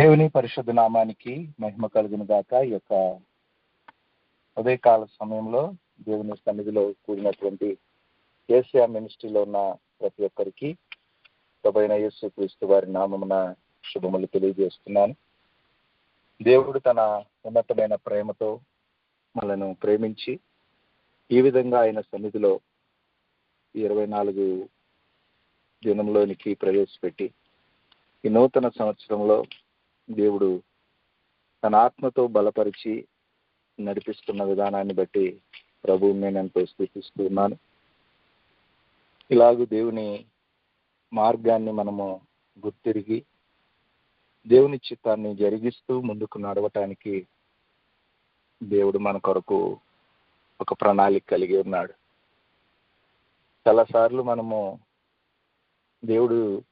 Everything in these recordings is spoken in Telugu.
దేవుని పరిశుద్ధ నామానికి మహిమ కలుగును గాక. ఈ యొక్క ఉదయకాల సమయంలో దేవుని సన్నిధిలో కూడినటువంటి ఏసియా మినిస్ట్రీలో ఉన్న ప్రతి ఒక్కరికి ప్రభైన యేసు క్రీస్తు వారి నామమున శుభములు తెలియజేస్తున్నాను. దేవుడు తన ఉన్నతమైన ప్రేమతో మనను ప్రేమించి ఈ విధంగా ఆయన సన్నిధిలో ఇరవై నాలుగు దినంలోనికి ప్రవేశపెట్టి ఈ నూతన సంవత్సరంలో దేవుడు తన ఆత్మతో బలపరిచి నడిపిస్తున్న విధానాన్ని బట్టి ప్రభు నేను ఎంతో స్థుతిస్తూ ఉన్నాను. ఇలాగూ దేవుని మార్గాన్ని మనము గుర్తిరిగి దేవుని చిత్తాన్ని జరిగిస్తూ ముందుకు నడవటానికి దేవుడు మన కొరకు ఒక ప్రణాళిక కలిగి ఉన్నాడు. చాలాసార్లు మనము దేవుడు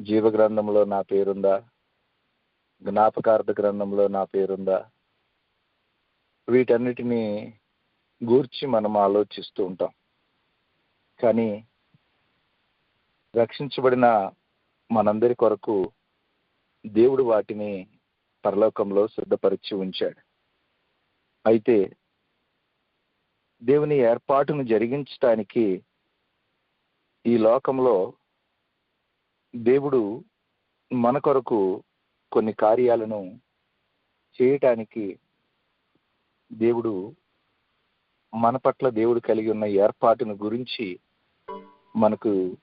జీవగ్రంథంలో నా పేరుందా జ్ఞాపకార్థ గ్రంథంలో నా పేరుందా? వీటన్నిటినీ గూర్చి మనం ఆలోచిస్తూ ఉంటాం. కానీ రక్షించబడిన మనందరి కొరకు దేవుడు వాటిని పరలోకంలో సిద్ధపరిచి ఉంచాడు. అయితే దేవుని ఏర్పాటును జరిగించటానికి ఈ లోకంలో దేవుడు మన కొరకు కొన్ని కార్యాలను చేయటానికి దేవుడు మన పట్ల దేవుడు కలిగి ఉన్న ఏర్పాటును గురించి మనకు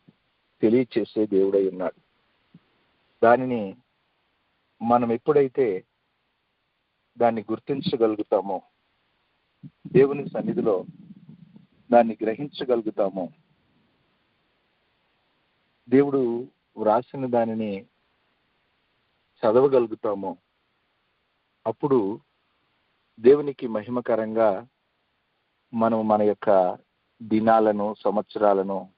తెలియచేసే దేవుడై ఉన్నాడు. దానిని మనం ఎప్పుడైతే దాన్ని గుర్తించగలుగుతామో దేవుని సన్నిధిలో దాన్ని గ్రహించగలుగుతామో దేవుడు వ్రాసిన దానిని చదవగలుగుతామో. అప్పుడు దేవునికి మహిమకరంగా మనం మన యొక్క దినాలను సంవత్సరాలను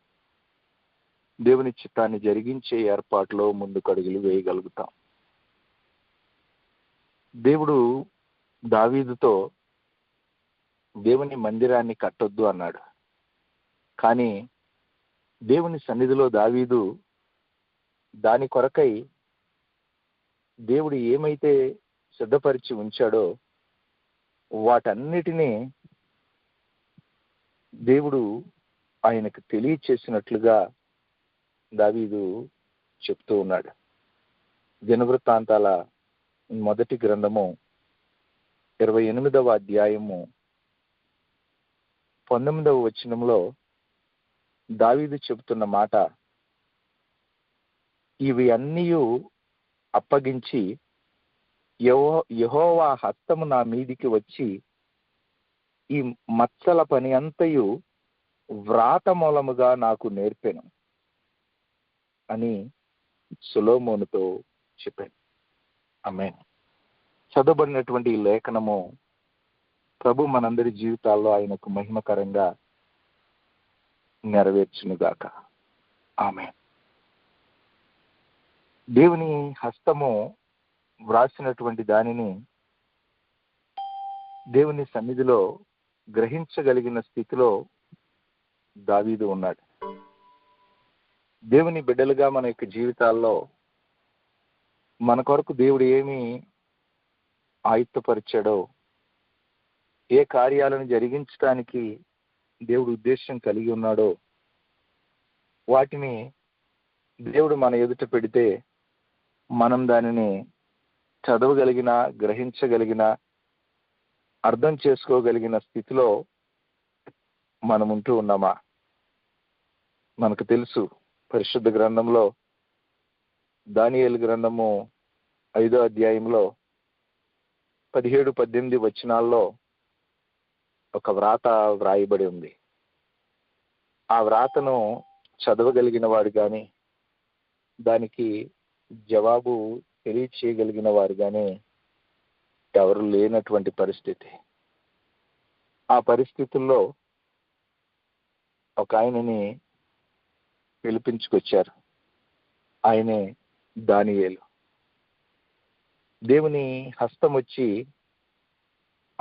దేవుని చిత్తాన్ని జరిగించే ఏర్పాటులో ముందుకు అడుగులు వేయగలుగుతాం. దేవుడు దావీదుతో దేవుని మందిరాన్ని కట్టొద్దు అన్నాడు. కానీ దేవుని సన్నిధిలో దావీదు దాని కొరకై దేవుడు ఏమైతే సిద్ధపరిచి ఉంచాడో వాటన్నిటినీ దేవుడు ఆయనకు తెలియచేసినట్లుగా దావీదు చెప్తూ ఉన్నాడు. దినవృత్తాంతాల మొదటి గ్రంథము ఇరవై ఎనిమిదవ అధ్యాయము పంతొమ్మిదవ వచనంలో దావీదు చెబుతున్న మాట ఇవి అన్నీ అప్పగించి యహో యహోవా హస్తము నా మీదికి వచ్చి ఈ మచ్చల పని అంతయు వ్రాత మూలముగా నాకు నేర్పెను అని సులోమోనుతో చెప్పాను ఆమె చదవబడినటువంటి ఈ లేఖనము ప్రభు మనందరి జీవితాల్లో ఆయనకు మహిమకరంగా నెరవేర్చునుగాక. ఆమె దేవుని హస్తము వ్రాసినటువంటి దానిని దేవుని సన్నిధిలో గ్రహించగలిగిన స్థితిలో దావీదు ఉన్నాడు. దేవుని బిడ్డలుగా మన యొక్క జీవితాల్లో మన కొరకు దేవుడు ఏమి ఆయుత్తపరిచాడో ఏ కార్యాలను జరిగించడానికి దేవుడు ఉద్దేశం కలిగి ఉన్నాడో వాటిని దేవుడు మన ఎదుట పెడితే మనం దానిని చదవగలిగిన గ్రహించగలిగిన అర్థం చేసుకోగలిగిన స్థితిలో మనం ఉంటూ ఉన్నామా? మనకు తెలుసు పరిశుద్ధ గ్రంథంలో దానియేలు గ్రంథము ఐదో అధ్యాయంలో పదిహేడు పద్దెనిమిది వచనాల్లో ఒక వ్రాత వ్రాయబడి ఉంది. ఆ వ్రాతను చదవగలిగిన వాడు కానీ దానికి జవాబు తెలియచేయగలిగిన వారు కానీ ఎవరు లేనటువంటి పరిస్థితి. ఆ పరిస్థితుల్లో ఒక ఆయనని పిలిపించుకొచ్చారు. ఆయనే దానియేలు. దేవుని హస్తం వచ్చి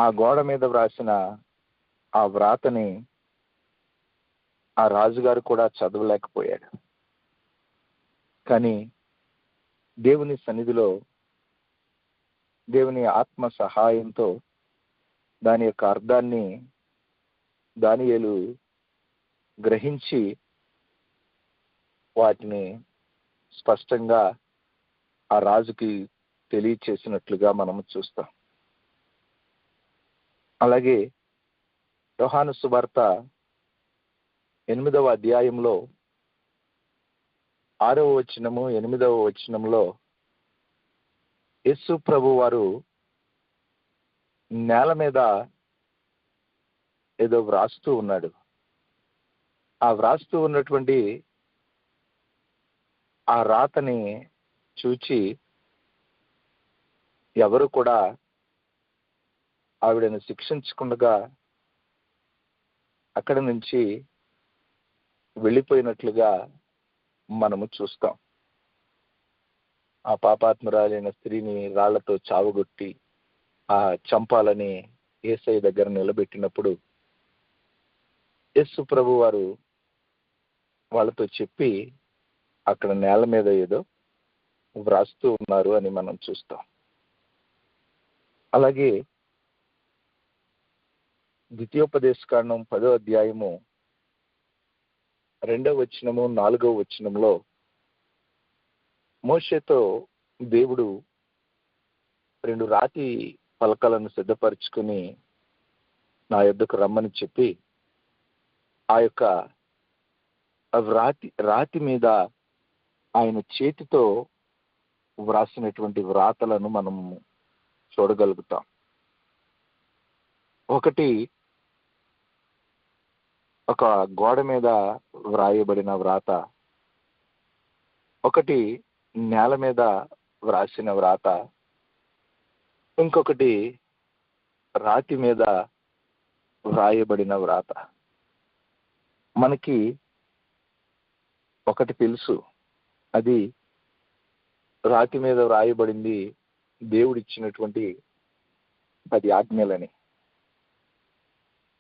ఆ గోడ మీద వ్రాసిన ఆ వ్రాతని ఆ రాజుగారు కూడా చదవలేకపోయాడు. కానీ దేవుని సన్నిధిలో దేవుని ఆత్మ సహాయంతో దాని యొక్క అర్థాన్ని దానియేలు గ్రహించి వాటిని స్పష్టంగా ఆ రాజుకి తెలియచేసినట్లుగా మనము చూస్తాం. అలాగే యోహాను సువార్త ఎనిమిదవ అధ్యాయంలో ఆరవ వచనము ఎనిమిదవ వచనంలో యేసు ప్రభు వారు నేల మీద ఏదో వ్రాస్తూ ఉన్నాడు. ఆ వ్రాస్తూ ఉన్నటువంటి ఆ రాతని చూచి ఎవరు కూడా ఆవిడను శిక్షించకుండా అక్కడి నుంచి వెళ్ళిపోయినట్లుగా మనము చూస్తాం. ఆ పాపాత్మురాలైన స్త్రీని రాళ్ళతో చావగొట్టి ఆ చంపాలని ఏసై దగ్గర నిలబెట్టినప్పుడు యస్సు ప్రభు వారు వాళ్ళతో చెప్పి అక్కడ నేల మీద ఏదో వ్రాస్తూ ఉన్నారు అని మనం చూస్తాం. అలాగే ద్వితీయోపదేశ కాండం పదో అధ్యాయము రెండవ వచనము నాలుగవ వచనంలో మోషేతో దేవుడు రెండు రాతి పలకలను సిద్ధపరచుకుని నా యొద్దకు రమ్మని చెప్పి ఆ యొక్క రాతి రాతి మీద ఆయన చేతితో వ్రాసినటువంటి వ్రాతలను మనము చూడగలుగుతాం. ఒకటి ఒక గోడ మీద వ్రాయబడిన వ్రాత ఒకటి నేల మీద వ్రాసిన వ్రాత ఇంకొకటి రాతి మీద వ్రాయబడిన వ్రాత. మనకి ఒకటి తెలుసు. అది రాతి మీద వ్రాయబడింది దేవుడిచ్చినటువంటి పది ఆజ్ఞలని.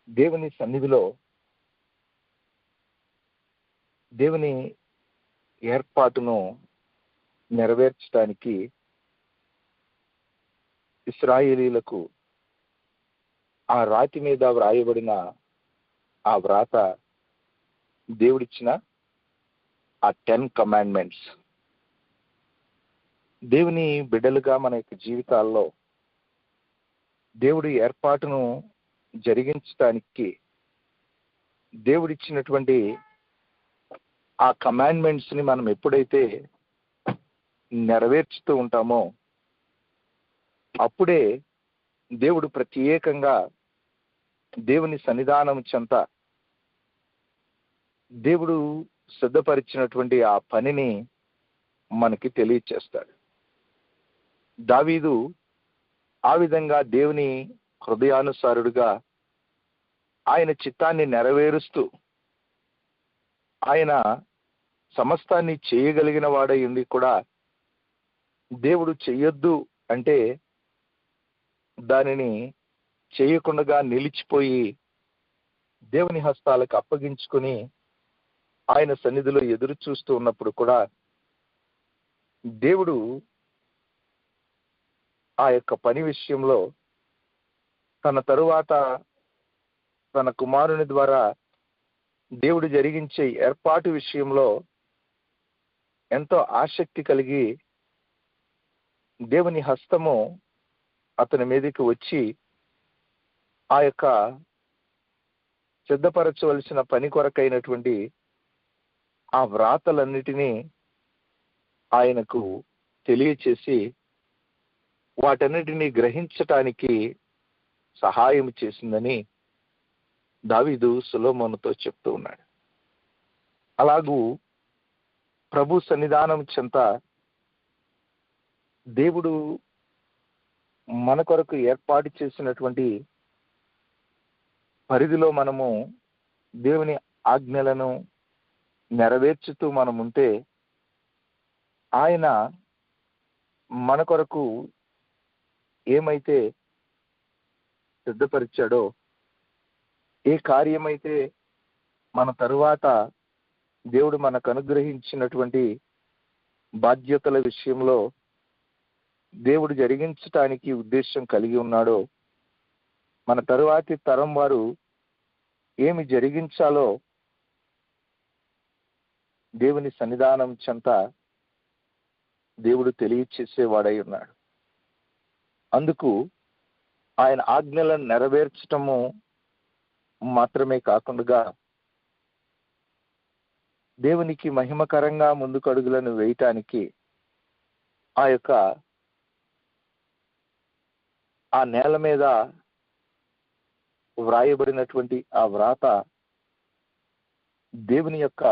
దేవుని సన్నిధిలో దేవుని ఏర్పాటును నెరవేర్చడానికి ఇస్రాయేలీలకు ఆ రాతి మీద వ్రాయబడిన ఆ వ్రాత దేవుడిచ్చిన ఆ టెన్ కమాండ్మెంట్స్ దేవుని బిడ్డలుగా మన యొక్క జీవితాల్లో దేవుడి ఏర్పాటును జరిగించడానికి దేవుడిచ్చినటువంటి ఆ కమాండ్మెంట్స్ని మనం ఎప్పుడైతే నెరవేర్చుతూ ఉంటామో అప్పుడే దేవుడు ప్రత్యేకంగా దేవుని సన్నిధానం చెంత దేవుడు సిద్ధపరిచినటువంటి ఆ పనిని మనకి తెలియచేస్తాడు. దావీదు ఆ విధంగా దేవుని హృదయానుసారుడుగా ఆయన చిత్తాన్ని నెరవేరుస్తూ ఆయన సమస్తాన్ని చేయగలిగిన వాడైంది కూడా దేవుడు చెయ్యొద్దు అంటే దానిని చేయకుండా నిలిచిపోయి దేవుని హస్తాలకు అప్పగించుకుని ఆయన సన్నిధిలో ఎదురు చూస్తూ ఉన్నప్పుడు కూడా దేవుడు ఆ యొక్క పని విషయంలో తన తరువాత తన కుమారుని ద్వారా దేవుడు జరిగించే ఏర్పాటు విషయంలో ఎంతో ఆసక్తి కలిగి దేవుని హస్తము అతని మీదకి వచ్చి ఆ యొక్క సిద్ధపరచవలసిన పని కొరకైనటువంటి ఆ వ్రాతలన్నిటినీ ఆయనకు తెలియచేసి వాటన్నిటినీ గ్రహించటానికి సహాయం చేసిందని దావీదు సులోమోనుతో చెప్తూ ఉన్నాడు. అలాగూ ప్రభు సన్నిధానం చెంత దేవుడు మన కొరకు ఏర్పాటు చేసినటువంటి పరిధిలో మనము దేవుని ఆజ్ఞలను నెరవేర్చుతూ మనం ఉంటే ఆయన మన కొరకు ఏమైతే సిద్ధపరిచాడో ఏ కార్యమైతే మన తరువాత దేవుడు మనకు అనుగ్రహించినటువంటి బాధ్యతల విషయంలో దేవుడు జరిగించటానికి ఉద్దేశం కలిగి ఉన్నాడో మన తరువాతి తరం వారు ఏమి జరిగించాలో దేవుని సన్నిధానం చెంత దేవుడు తెలియచేసేవాడై ఉన్నాడు. అందుకు ఆయన ఆజ్ఞలను నెరవేర్చటము మాత్రమే కాకుండా దేవునికి మహిమకరంగా ముందుకు అడుగులను వేయటానికి ఆ యొక్క ఆ నేల మీద వ్రాయబడినటువంటి ఆ వ్రాత దేవుని యొక్క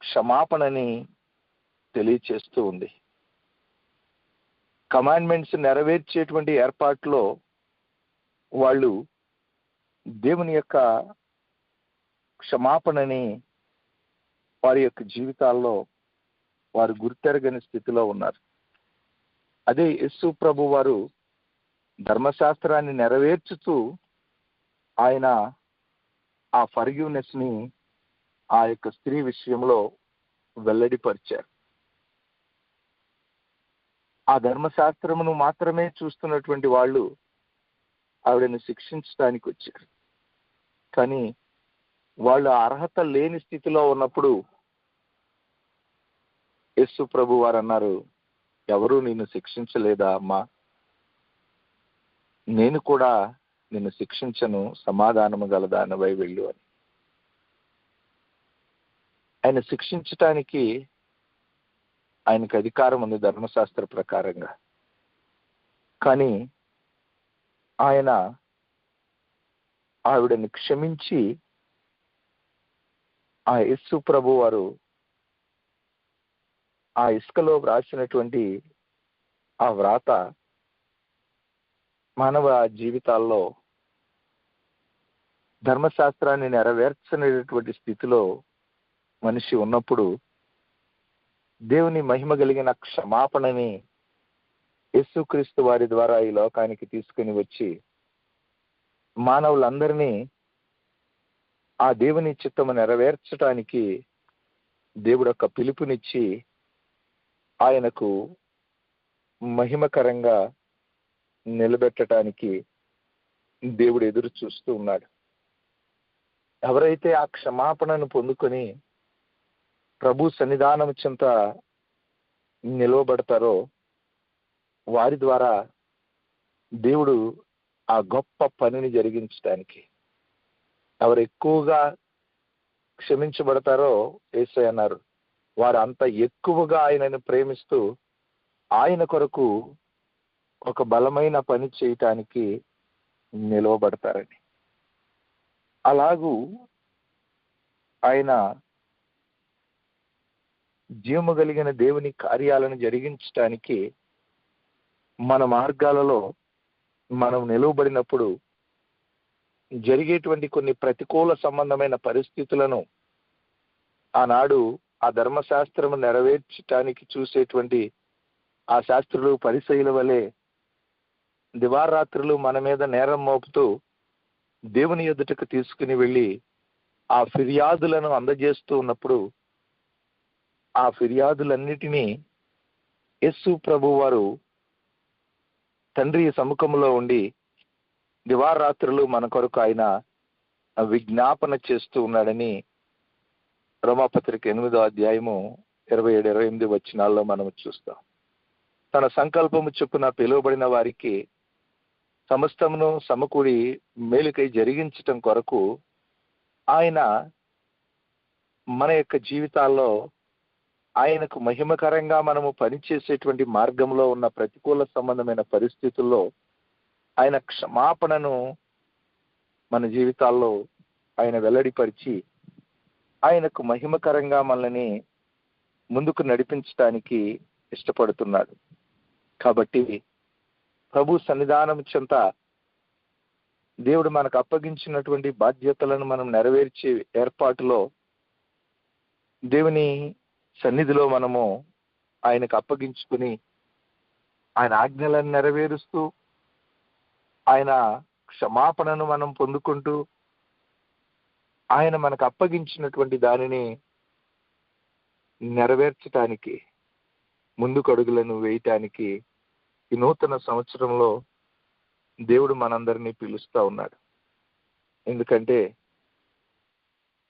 క్షమాపణని తెలియచేస్తూ ఉంది. కమాండ్మెంట్స్ నెరవేర్చేటువంటి ఏర్పాట్లో వాళ్ళు దేవుని యొక్క క్షమాపణని వారి యొక్క జీవితాల్లో వారు గుర్తెరగని స్థితిలో ఉన్నారు. అదే యస్సు ప్రభు వారు ధర్మశాస్త్రాన్ని నెరవేర్చుతూ ఆయన ఆ ఫర్గ్యూనెస్ని ఆ యొక్క స్త్రీ విషయంలో వెల్లడిపరిచారు. ఆ ధర్మశాస్త్రమును మాత్రమే చూస్తున్నటువంటి వాళ్ళు ఆవిడని శిక్షించడానికి వచ్చారు. కానీ వాళ్ళు అర్హత లేని స్థితిలో ఉన్నప్పుడు యస్సు ప్రభు వారు అన్నారు ఎవరు నిన్ను శిక్షించలేదా అమ్మా? నేను కూడా నిన్ను శిక్షించను సమాధానము గలదానవై వెళ్ళు అని. ఆయన శిక్షించటానికి ఆయనకు అధికారం ఉంది ధర్మశాస్త్ర ప్రకారంగా. కానీ ఆయన ఆవిడని క్షమించి ఆ యస్సు ప్రభు వారు ఆ ఇసుకలో వ్రాసినటువంటి ఆ వ్రాత మానవ జీవితాల్లో ధర్మశాస్త్రాన్ని నెరవేర్చనేటువంటి స్థితిలో మనిషి ఉన్నప్పుడు దేవుని మహిమ కలిగిన క్షమాపణని యేసుక్రీస్తు వారి ద్వారా ఈ లోకానికి తీసుకుని వచ్చి మానవులందరినీ ఆ దేవుని చిత్తము నెరవేర్చటానికి దేవుడు ఒక పిలుపునిచ్చి ఆయనకు మహిమకరంగా నిలబెట్టడానికి దేవుడు ఎదురు చూస్తూ ఉన్నాడు. ఎవరైతే ఆ క్షమాపణను పొందుకొని ప్రభు సన్నిధానం చెంత నిలవబడతారో వారి ద్వారా దేవుడు ఆ గొప్ప పనిని జరిగించడానికి ఎవరు ఎక్కువగా క్షమించబడతారో ఏసై అన్నారు. వారు అంత ఎక్కువగా ఆయనను ప్రేమిస్తూ ఆయన కొరకు ఒక బలమైన పని చేయటానికి నిలవబడతారని. అలాగూ ఆయన జీవము కలిగిన దేవుని కార్యాలను జరిగించటానికి మన మార్గాలలో మనం నిలువబడినప్పుడు జరిగేటువంటి కొన్ని ప్రతికూల సంబంధమైన పరిస్థితులను ఆనాడు ఆ ధర్మశాస్త్రం నెరవేర్చటానికి చూసేటువంటి ఆ శాస్త్రులు పరిశైల వలె దివారాత్రులు మన మీద నేరం మోపుతూ దేవుని ఎదుటకు తీసుకుని వెళ్ళి ఆ ఫిర్యాదులను అందజేస్తూ ఉన్నప్పుడు ఆ ఫిర్యాదులన్నిటినీ యస్సు ప్రభు వారు తండ్రి సముఖంలో ఉండి దివారాత్రులు మన కొరకు ఆయన విజ్ఞాపన చేస్తూ ఉన్నాడని రోమాపత్రిక ఎనిమిదో అధ్యాయము ఇరవై ఏడు ఇరవై ఎనిమిది వచ్చినాల్లో మనం చూస్తాం. తన సంకల్పము చొప్పున పిలువబడిన వారికి సమస్తమును సమకూడి మేలుకై జరిగించటం కొరకు ఆయన మన యొక్క జీవితాల్లో ఆయనకు మహిమకరంగా మనము పనిచేసేటువంటి మార్గంలో ఉన్న ప్రతికూల సంబంధమైన పరిస్థితుల్లో ఆయన క్షమాపణను మన జీవితాల్లో ఆయన వెల్లడిపరిచి ఆయనకు మహిమకరంగా మనల్ని ముందుకు నడిపించడానికి ఇష్టపడుతున్నాడు. కాబట్టి ప్రభు సన్నిధానం చెంత దేవుడు మనకు అప్పగించినటువంటి బాధ్యతలను మనం నెరవేర్చే ఏర్పాటులో దేవుని సన్నిధిలో మనము ఆయనకు అప్పగించుకుని ఆయన ఆజ్ఞలను నెరవేరుస్తూ ఆయన క్షమాపణను మనం పొందుకుంటూ ఆయన మనకు అప్పగించినటువంటి దానిని నెరవేర్చటానికి ముందుకు అడుగులను వేయటానికి ఈ నూతన సంవత్సరంలో దేవుడు మనందరినీ పిలుస్తూ ఉన్నాడు. ఎందుకంటే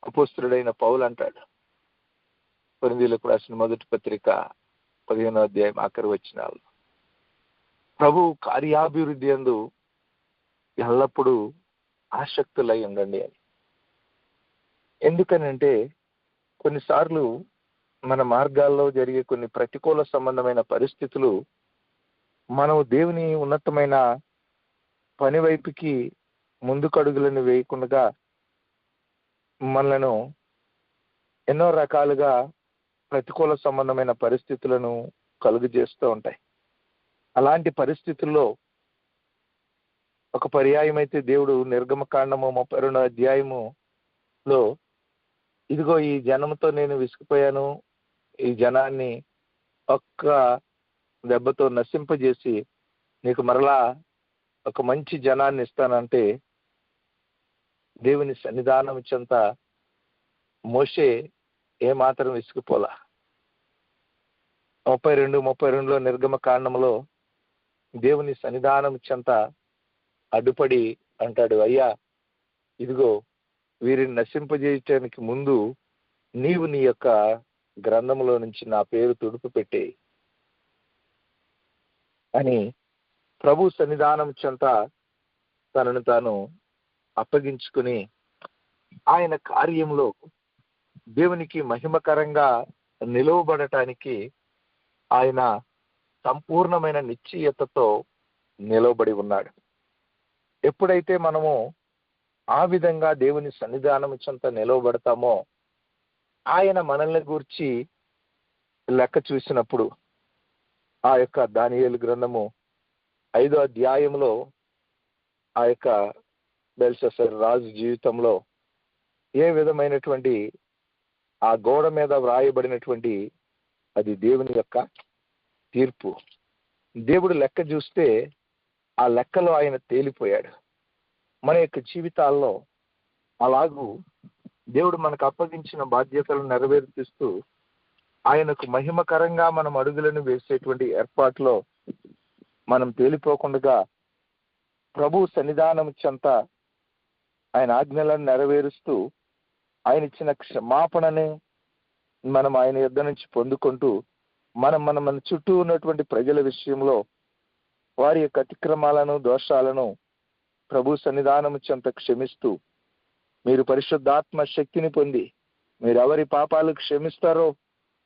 అపోస్తుడైన పౌలు అంటాడు కొరిందీలకు రాసిన మొదటి పత్రిక పదిహేనో అధ్యాయం ఆఖరి వచ్చినాలు ప్రభు కార్యాభివృద్ధి అందు ఎల్లప్పుడూ ఆసక్తులై ఉండండి అని. ఎందుకనంటే కొన్నిసార్లు మన మార్గాల్లో జరిగే కొన్ని ప్రతికూల సంబంధమైన పరిస్థితులు మనం దేవుని ఉన్నతమైన పని వైపుకి ముందుకడుగులను వేయకుండా మనలను ఎన్నో రకాలుగా ప్రతికూల సంబంధమైన పరిస్థితులను కలుగజేస్తూ ఉంటాయి. అలాంటి పరిస్థితుల్లో ఒక పర్యాయం అయితే దేవుడు నిర్గమకాండము ముప్పై రెండో అధ్యాయములో ఇదిగో ఈ జనంతో నేను విసిగిపోయాను ఈ జనాన్ని ఒక్క దెబ్బతో నశింపజేసి నీకు మరలా ఒక మంచి జనాన్ని ఇస్తానంటే దేవుని సన్నిధానం చెంత మోషే ఏమాత్రం విసిగిపోలా. ముప్పై రెండు ముప్పై రెండులో నిర్గమ కాండంలో దేవుని సన్నిధానం చెంత అడ్డుపడి అంటాడు అయ్యా ఇదిగో వీరిని నశింపజేయటానికి ముందు నీవు నీ యొక్క గ్రంథంలో నుంచి నా పేరు తుడుపు పెట్టే అని ప్రభు సన్నిధానం చెంత తనను తాను అప్పగించుకుని ఆయన కార్యంలో దేవునికి మహిమకరంగా నిలువబడటానికి ఆయన సంపూర్ణమైన నిశ్చయతతో నిలవబడి ఉన్నాడు. ఎప్పుడైతే మనము ఆ విధంగా దేవుని సన్నిధానం చెంత నిలవబడతామో ఆయన మనల్ని గూర్చి లెక్క చూసినప్పుడు ఆ యొక్క దానియలు గ్రంథము ఐదో అధ్యాయంలో ఆ యొక్క బెల్ససర్ రాజు జీవితంలో ఏ విధమైనటువంటి ఆ గోడ మీద వ్రాయబడినటువంటి అది దేవుని యొక్క తీర్పు. దేవుడు లెక్క చూస్తే ఆ లెక్కలో ఆయన తేలిపోయాడు. మన యొక్క జీవితాల్లో అలాగూ దేవుడు మనకు అప్పగించిన బాధ్యతలను నెరవేర్పిస్తూ ఆయనకు మహిమకరంగా మనం అడుగులను వేసేటువంటి ఏర్పాట్లో మనం తేలిపోకుండా ప్రభు సన్నిధానం చెంత ఆయన ఆజ్ఞలను నెరవేరుస్తూ ఆయన ఇచ్చిన క్షమాపణని మనం ఆయన యుద్ధ నుంచి పొందుకుంటూ మనం మన మన చుట్టూ ఉన్నటువంటి ప్రజల విషయంలో వారి యొక్క అతిక్రమాలను దోషాలను ప్రభు సన్నిధానం చెంత క్షమిస్తూ మీరు పరిశుద్ధాత్మ శక్తిని పొంది మీరు ఎవరి పాపాలు క్షమిస్తారో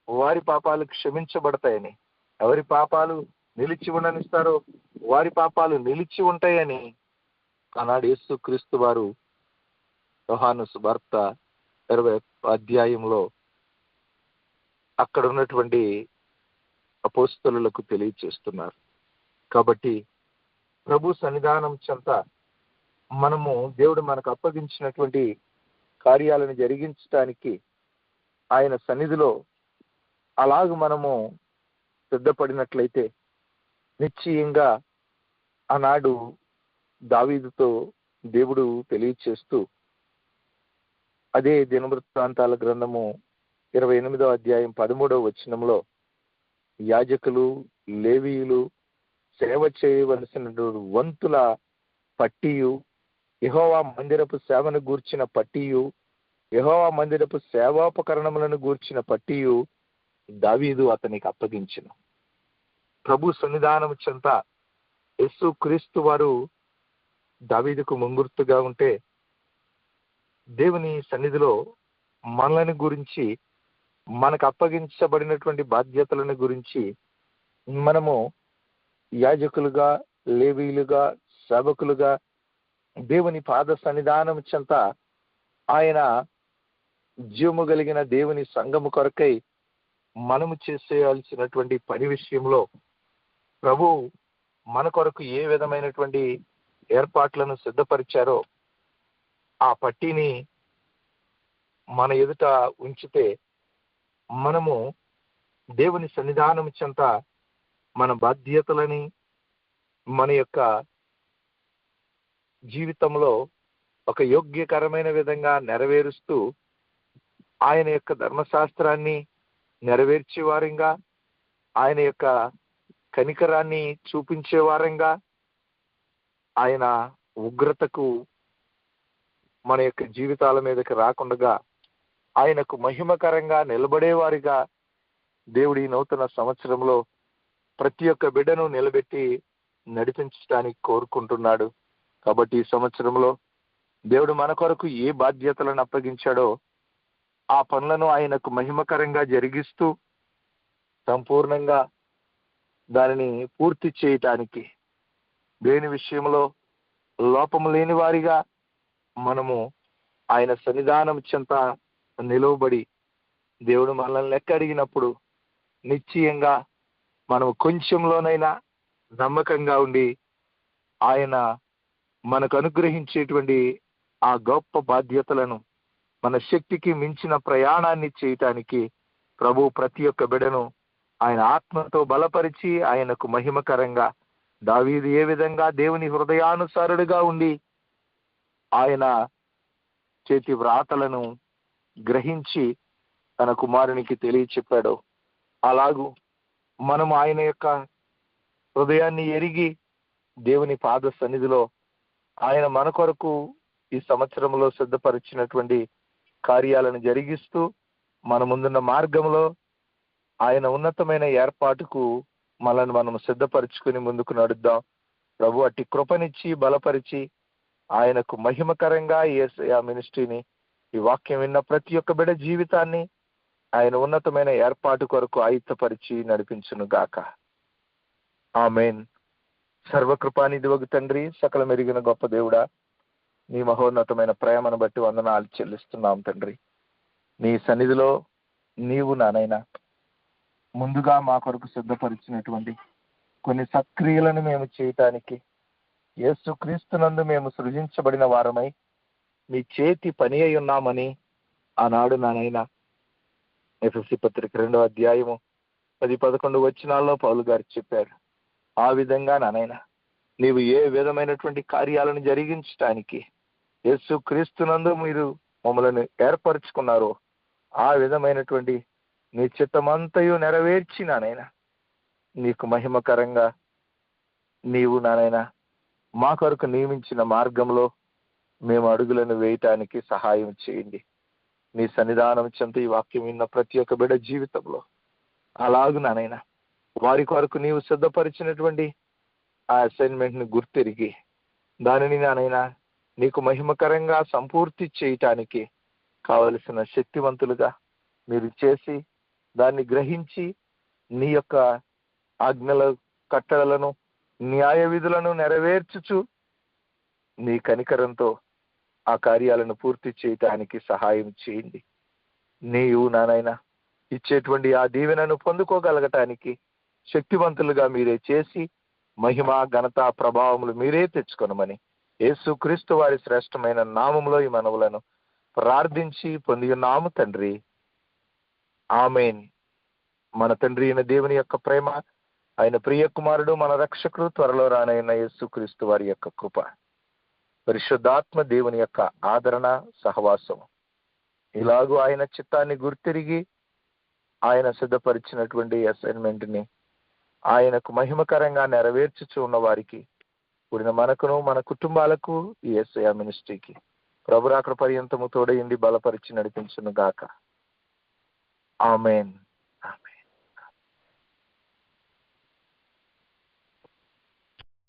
వారి పాపాలు క్షమించబడతాయని ఎవరి పాపాలు నిలిచి ఉండనిస్తారో వారి పాపాలు నిలిచి ఉంటాయని ఆనాడు యేసు క్రీస్తు వారు యోహాను భర్త ఇరవై అధ్యాయంలో అక్కడ ఉన్నటువంటి అపోస్తులకు తెలియచేస్తున్నారు. కాబట్టి ప్రభు సన్నిధానం చెంత మనము దేవుడు మనకు అప్పగించినటువంటి కార్యాలను జరిగించడానికి ఆయన సన్నిధిలో అలాగ మనము సిద్ధపడినట్లయితే నిశ్చయంగా ఆనాడు దావీదుతో దేవుడు తెలియచేస్తూ అదే దినవృత్తాంతాల గ్రంథము ఇరవై ఎనిమిదో అధ్యాయం పదమూడవ వచనంలో యాజకులు లేవీయులు సేవ చేయవలసిన వంతుల పట్టియు యహోవా మందిరపు సేవను గూర్చిన పట్టియు యహోవా మందిరపు సేవాపకరణములను గూర్చిన పట్టియు దావీదు అతనికి అప్పగించిన. ప్రభు సన్నిధానం చెంత యస్సు క్రీస్తు వారు దావీదుకు ముంగుర్తుగా ఉంటే దేవుని సన్నిధిలో మనలని గురించి మనకు అప్పగించబడినటువంటి బాధ్యతలను గురించి మనము యాజకులుగా లేవీలుగా సేవకులుగా దేవుని పాద సన్నిధానం చెంత ఆయన జీవము కలిగిన దేవుని సంఘము కొరకై మనము చేసేయాల్సినటువంటి పని విషయంలో ప్రభు మన కొరకు ఏ విధమైనటువంటి ఏర్పాట్లను సిద్ధపరిచారో ఆ పట్టిని మన ఎదుట ఉంచితే మనము దేవుని సన్నిధానం చెంత మన బాధ్యతలని మన యొక్క జీవితంలో ఒక యోగ్యకరమైన విధంగా నెరవేరుస్తూ ఆయన యొక్క ధర్మశాస్త్రాన్ని నెరవేర్చేవారంగా ఆయన యొక్క కనికరాన్ని చూపించేవారంగా ఆయన ఉగ్రతకు మన యొక్క జీవితాల మీదకి రాకుండా ఆయనకు మహిమకరంగా నిలబడేవారిగా దేవుడి నూతన సంవత్సరంలో ప్రతి ఒక్క బిడ్డను నిలబెట్టి నడిపించడానికి కోరుకుంటున్నాడు. కాబట్టి ఈ సంవత్సరంలో దేవుడు మన కొరకు ఏ బాధ్యతలను అప్పగించాడో ఆ పనులను ఆయనకు మహిమకరంగా జరిగిస్తూ సంపూర్ణంగా దానిని పూర్తి చేయటానికి దేని విషయంలో లోపము లేని వారిగా మనము ఆయన సన్నిధానం చెంత నిలువబడి దేవుడు మనల్ని లెక్క అడిగినప్పుడు నిశ్చయంగా మనం కొంచెంలోనైనా నమ్మకంగా ఉండి ఆయన మనకు అనుగ్రహించేటువంటి ఆ గొప్ప బాధ్యతలను మన శక్తికి మించిన ప్రయాణాన్ని చేయటానికి ప్రభు ప్రతి ఒక్క బిడను ఆయన ఆత్మతో బలపరిచి ఆయనకు మహిమకరంగా దావీదు ఏ విధంగా దేవుని హృదయానుసారుడుగా ఉండి ఆయన చేతి వ్రాతలను గ్రహించి తన కుమారునికి తెలియచెప్పాడు అలాగూ మనం ఆయన యొక్క హృదయాన్ని ఎరిగి దేవుని పాద సన్నిధిలో ఆయన మన కొరకు ఈ సంవత్సరంలో సిద్ధపరిచినటువంటి కార్యాలను జరిగిస్తూ మన ముందున్న మార్గంలో ఆయన ఉన్నతమైన ఏర్పాటుకు మనల్ని మనం సిద్ధపరచుకుని ముందుకు నడుద్దాం. ప్రభు అట్టి కృపనిచ్చి బలపరిచి ఆయనకు మహిమకరంగా ఏసయ మినిస్ట్రీని ఈ వాక్యం విన్న ప్రతి ఒక్క బిడ జీవితాన్ని ఆయన ఉన్నతమైన ఏర్పాటు కొరకు ఆయుత్తపరిచి నడిపించును గాక. ఆమెన్. సర్వకృపానిధి ఒక తండ్రి సకల మెరిగిన గొప్ప దేవుడా నీ మహోన్నతమైన ప్రేమను బట్టి వందనాలు చెల్లిస్తున్నాం తండ్రి. నీ సన్నిధిలో నీవు నానైనా ముందుగా మా కొరకు సిద్ధపరిచినటువంటి కొన్ని సక్రియలను మేము చేయటానికి యేసుక్రీస్తునందు మేము సృజించబడిన వారమై మీ చేతి పని అయి ఉన్నామని ఆనాడు నానైనా ఎఫ్ఎస్సి పత్రిక రెండో అధ్యాయము పది పదకొండు వచ్చినాల్లో పౌలు గారు చెప్పారు. ఆ విధంగా నానైనా నీవు ఏ విధమైనటువంటి కార్యాలను జరిగించటానికి యేసు క్రీస్తునందు మీరు మమ్మల్ని ఏర్పరచుకున్నారో ఆ విధమైనటువంటి నీ చిత్తమంతయు నెరవేర్చి నానైనా నీకు మహిమకరంగా నీవు నానైనా మా కొరకు నియమించిన మార్గంలో మేము అడుగులను వేయటానికి సహాయం చేయండి. నీ సన్నిధానం చెంత ఈ వాక్యం విన్న ప్రతి ఒక్క బిడ జీవితంలో. అలాగు నానైనా వారి కొరకు నీవు సిద్ధపరిచినటువంటి ఆ అసైన్మెంట్ని గుర్తిరిగి దానిని నానైనా నీకు మహిమకరంగా సంపూర్తి చేయటానికి కావలసిన శక్తివంతులుగా మీరు చేసి దాన్ని గ్రహించి నీ యొక్క ఆజ్ఞల కట్టడలను న్యాయ విధులను నెరవేర్చుచు నీ కనికరంతో ఆ కార్యాలను పూర్తి చేయటానికి సహాయం చేయండి. నీవు నానైనా ఇచ్చేటువంటి ఆ దీవెనను పొందుకోగలగటానికి శక్తివంతులుగా మీరే చేసి మహిమ ఘనత ప్రభావములు మీరే తెచ్చుకొనమని యేసు క్రీస్తు వారి శ్రేష్టమైన నామములో ఈ మనవులను ప్రార్థించి పొంది ఉన్నాము తండ్రి. ఆమెన్. మన తండ్రి అయిన దేవుని యొక్క ప్రేమ ఆయన ప్రియ కుమారుడు మన రక్షకుడు త్వరలో రానైన యేసు క్రీస్తు వారి యొక్క కృప. పరిశుద్ధాత్మ దేవుని యొక్క ఆదరణ సహవాసం ఇలాగూ ఆయన చిత్తాన్ని గుర్తిరిగి ఆయన సిద్ధపరిచినటువంటి అసైన్మెంట్ని ఆయనకు మహిమకరంగా నెరవేర్చుచు ఉన్న వారికి కూడిన మనకును మన కుటుంబాలకు ఈ ఎస్ఐ మినిస్ట్రీకి. ప్రభురాకడ పర్యంతము తోడయింది బలపరిచి నడిపించును గాక. ఆమెన్.